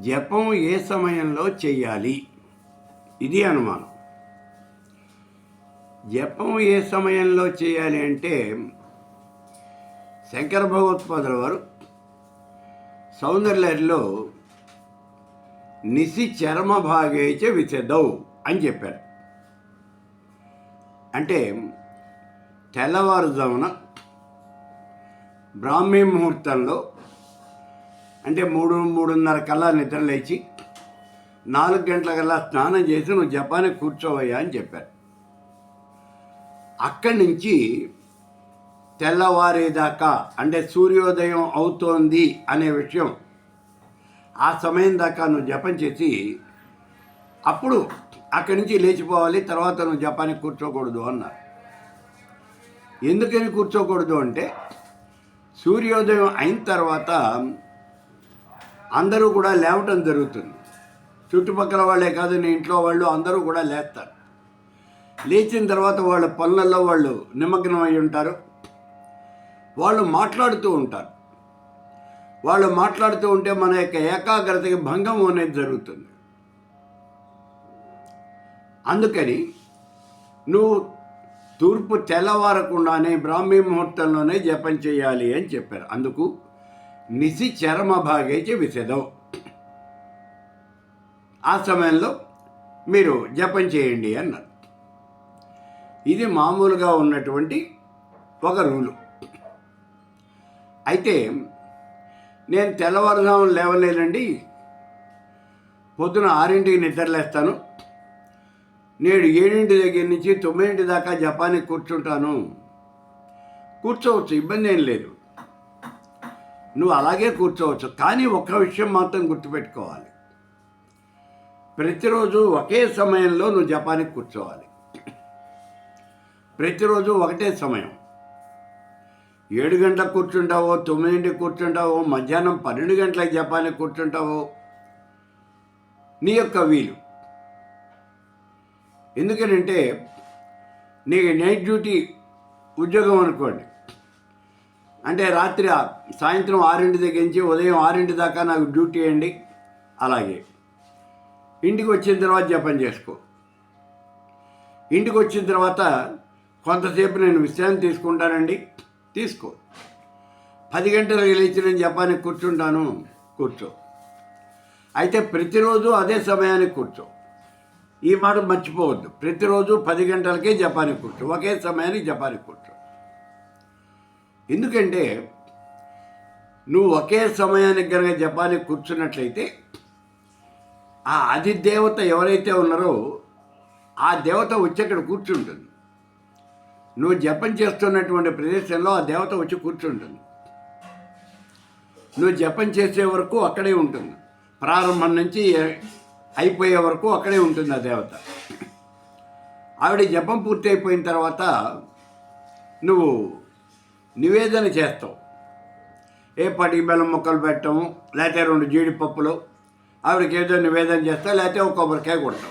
జపం ఏ సమయంలో చేయాలి ఇది అనుమానం. జపం ఏ సమయంలో చేయాలి అంటే శంకర భగవత్పాదుల వారు సౌందర్యలో నిసి చర్మ భాగేచ విచదౌ అని చెప్పారు. అంటే తెల్లవారుజామున బ్రాహ్మీ ముహూర్తంలో అంటే మూడు మూడున్నర కల్లా నిద్ర లేచి నాలుగు గంటల కల్లా స్నానం చేసి నువ్వు జపానికి కూర్చోవయ్యా అని చెప్పారు. అక్కడి నుంచి తెల్లవారేదాకా అంటే సూర్యోదయం అవుతోంది అనే విషయం ఆ సమయం దాకా నువ్వు జపం చేసి అప్పుడు అక్కడి నుంచి లేచిపోవాలి తర్వాత నువ్వు జపానికి కూర్చోకూడదు అన్నారు. ఎందుకని కూర్చోకూడదు అంటే సూర్యోదయం అయిన తర్వాత అందరూ కూడా లేవటం జరుగుతుంది. చుట్టుపక్కల వాళ్ళే కాదు నీ ఇంట్లో వాళ్ళు అందరూ కూడా లేస్తారు. లేచిన తర్వాత వాళ్ళ పనులలో వాళ్ళు నిమగ్నం అయి ఉంటారు. వాళ్ళు మాట్లాడుతూ ఉంటారు. వాళ్ళు మాట్లాడుతూ ఉంటే మన యొక్క ఏకాగ్రతకి భంగం అనేది జరుగుతుంది. అందుకని నువ్వు తూర్పు తెల్లవారకుండానే బ్రాహ్మీ ముహూర్తంలోనే జపం చేయాలి అని చెప్పారు. అందుకు నిసి చరమ భాగేచి విశదం. ఆ సమయంలో మీరు జపం చేయండి అన్నారు. ఇది మామూలుగా ఉన్నటువంటి ఒక రూలు. అయితే నేను తెల్లవారుజాము లేవలేనండి. పొద్దున ఆరింటికి నిద్రలేస్తాను. నేడు ఏడింటి దగ్గర నుంచి తొమ్మిదింటి దాకా జపానికి కూర్చుంటాను. కూర్చోవచ్చు ఇబ్బంది ఏం లేదు. నువ్వు అలాగే కూర్చోవచ్చు. కానీ ఒక్క విషయం మాత్రం గుర్తుపెట్టుకోవాలి. ప్రతిరోజు ఒకే సమయంలో నువ్వు జపానికి కూర్చోవాలి. ప్రతిరోజు ఒకటే సమయం. ఏడు గంటలకు కూర్చుంటావో తొమ్మిదింటికి కూర్చుంటావో మధ్యాహ్నం పన్నెండు గంటలకు జపానికి కూర్చుంటావో నీ యొక్క వీలు. ఎందుకనంటే నీకు నైట్ డ్యూటీ ఉద్యోగం అనుకోండి. అంటే రాత్రి సాయంత్రం ఆరింటి దగ్గర నుంచి ఉదయం ఆరింటి దాకా నాకు డ్యూటీ వేయండి అలాగే. ఇంటికి వచ్చిన తర్వాత జపం చేసుకో. ఇంటికి వచ్చిన తర్వాత కొంతసేపు నేను విశ్రాంతి తీసుకుంటానండి. తీసుకో. పది గంటలకు లేచి నేను జపానికి కూర్చుంటాను. కూర్చో. అయితే ప్రతిరోజు అదే సమయానికి కూర్చో. ఈ మాట మర్చిపోవద్దు. ప్రతిరోజు పది గంటలకే జపానికి కూర్చో. ఒకే సమయానికి జపానికి కూర్చో. ఎందుకంటే నువ్వు ఒకే సమయానికి కనుక జపానికి కూర్చున్నట్లయితే ఆ అధిదేవత ఎవరైతే ఉన్నారో ఆ దేవత వచ్చి అక్కడ కూర్చుంటుంది. నువ్వు జపం చేస్తున్నటువంటి ప్రదేశంలో ఆ దేవత వచ్చి కూర్చుంటుంది. నువ్వు జపం చేసే వరకు అక్కడే ఉంటుంది. ప్రారంభం నుంచి అయిపోయే వరకు అక్కడే ఉంటుంది ఆ దేవత. ఆవిడ జపం పూర్తి అయిపోయిన తర్వాత నువ్వు నివేదన చేస్తాం. ఏ పటికి బెల్లం ముక్కలు పెట్టడం లేకపోతే రెండు జీడిపప్పులు ఆవిడకి ఏదో నివేదన చేస్తావు లేకపోతే ఒక కొబ్బరికాయ కొడతాం.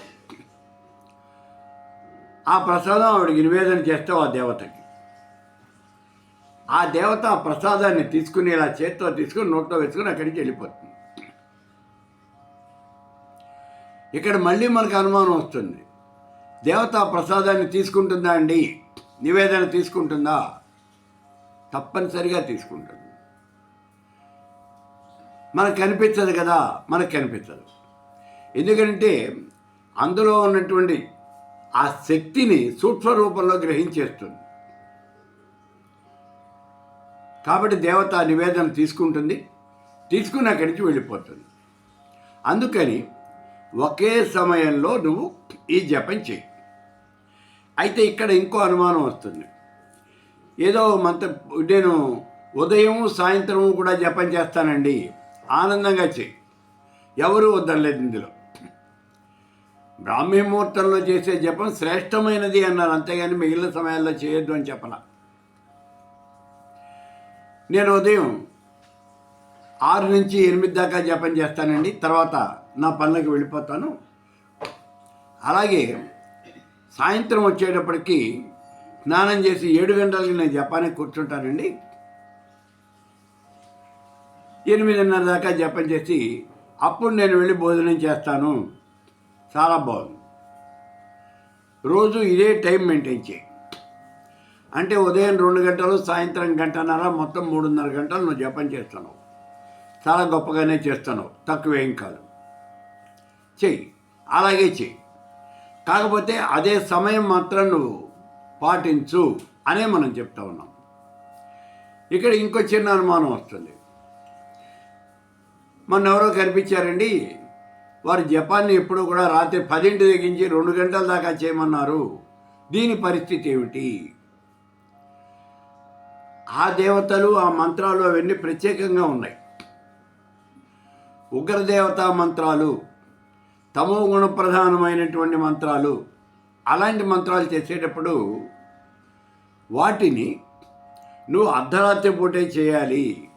ఆ ప్రసాదం ఆవిడకి నివేదన చేస్తావు ఆ దేవతకి. ఆ దేవత ఆ ప్రసాదాన్ని తీసుకుని ఇలా చేత్తో తీసుకుని నోట్లో వేసుకుని అక్కడికి వెళ్ళిపోతుంది. ఇక్కడ మళ్ళీ మనకు అనుమానం వస్తుంది. దేవత ప్రసాదాన్ని తీసుకుంటుందా అండి? నివేదన తీసుకుంటుందా? తప్పనిసరిగా తీసుకుంటుంది. మనకు కనిపించదు కదా మనకు కనిపించదు. ఎందుకంటే అందులో ఉన్నటువంటి ఆ శక్తిని సూక్ష్మ రూపంలో గ్రహించేస్తుంది. కాబట్టి దేవత నివేదన తీసుకుంటుంది తీసుకుని అక్కడి నుంచి వెళ్ళిపోతుంది. అందుకని ఒకే సమయంలో నువ్వు ఈ జపం చేయి అయితే ఇక్కడ ఇంకో అనుమానం వస్తుంది. ఏదో మంత నేను ఉదయం సాయంత్రం కూడా జపం చేస్తానండి. ఆనందంగా చేయి. ఎవరు వద్దలేదు ఇందులో. బ్రాహ్మీ ముహూర్తంలో చేసే జపం శ్రేష్టమైనది అన్నారు. అంతేగాని మిగిలిన సమయాల్లో చేయొద్దు అని చెప్పలా. నేను ఉదయం ఆరు నుంచి ఎనిమిది దాకా జపం చేస్తానండి. తర్వాత నా పనులకు వెళ్ళిపోతాను. అలాగే సాయంత్రం వచ్చేటప్పటికి స్నానం చేసి ఏడు గంటలకి నేను జపానికి కూర్చుంటానండి. ఎనిమిదిన్నర దాకా జపం చేసి అప్పుడు నేను వెళ్ళి భోజనం చేస్తాను. చాలా బాగుంది. రోజు ఇదే టైం మెయింటైన్ చేయి. అంటే ఉదయం రెండు గంటలు సాయంత్రం గంటన్నర మొత్తం మూడున్నర గంటలు నువ్వు జపం చేస్తున్నావు చాలా గొప్పగానే చేస్తున్నావు తక్కువేం కాదు. చెయ్యి. అలాగే చెయ్యి. కాకపోతే అదే సమయం మాత్రం నువ్వు పాటించు అనే మనం చెప్తా ఉన్నాం. ఇక్కడ ఇంకో చిన్న అనుమానం వస్తుంది. మొన్న ఎవరో కనిపించారండి వారు జపాన్ని ఎప్పుడూ కూడా రాత్రి పదింటి తెగించి రెండు గంటల దాకా చేయమన్నారు. దీని పరిస్థితి ఏమిటి? ఆ దేవతలు ఆ మంత్రాలు అవన్నీ ప్రత్యేకంగా ఉన్నాయి. ఉగ్రదేవతా మంత్రాలు తమో గుణ ప్రధానమైనటువంటి మంత్రాలు అలాంటి మంత్రాలు చేసేటప్పుడు వాటిని నువ్వు అర్ధరాత్రి పూటే చేయాలి.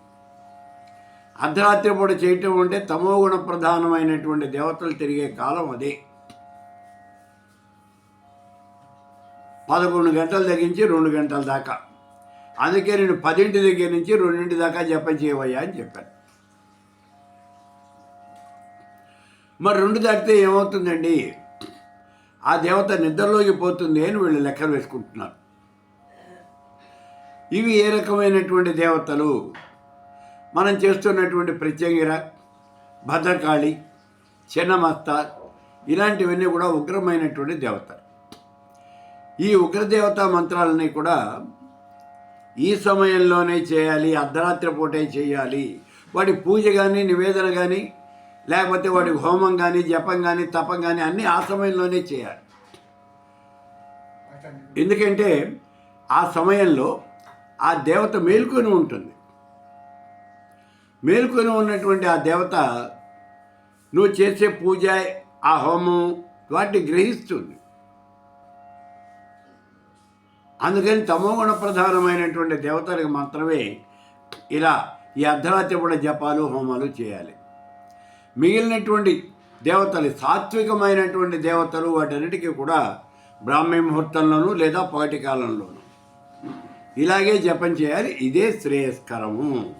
అర్ధరాత్రి పూట చేయటం అంటే తమోగుణ ప్రధానమైనటువంటి దేవతలు తిరిగే కాలం అదే. పదకొండు గంటలు తగ్గించి రెండు గంటల దాకా. అందుకే నేను పదింటి దగ్గర నుంచి రెండింటి దాకా జపం చేయవయ్యా అని చెప్పాను. మరి రెండు దాటితే ఏమవుతుందండి? ఆ దేవత నిద్రలోకి పోతుంది అని వీళ్ళు లెక్కలు వేసుకుంటున్నారు. ఇవి ఏ రకమైనటువంటి దేవతలు? మనం చేస్తున్నటువంటి ప్రత్యంగిర భద్రకాళి చిన్నమత్త ఇలాంటివన్నీ కూడా ఉగ్రమైనటువంటి దేవతలు. ఈ ఉగ్రదేవతా మంత్రాలని కూడా ఈ సమయంలోనే చేయాలి అర్ధరాత్రి పూటే చేయాలి. వాడి పూజ కానీ నివేదన కానీ లేకపోతే వాడి హోమం కానీ జపం కానీ తపం కానీ అన్నీ ఆ సమయంలోనే చేయాలి. ఎందుకంటే ఆ సమయంలో ఆ దేవత మేలుకొని ఉంటుంది. మేలుకొని ఉన్నటువంటి ఆ దేవత నువ్వు చేసే పూజ ఆ హోమం వాటిని గ్రహిస్తుంది. అందుకని తమోగుణ ప్రధానమైనటువంటి దేవతలకు మాత్రమే ఇలా ఈ అర్ధరాత్రి కూడా జపాలు హోమాలు చేయాలి. మిగిలినటువంటి దేవతలు సాత్వికమైనటువంటి దేవతలు వాటన్నిటికీ కూడా బ్రాహ్మీ ముహూర్తంలోనూ లేదా పగటి కాలంలోనూ ఇలాగే జపం చేయాలి. ఇదే శ్రేయస్కరము.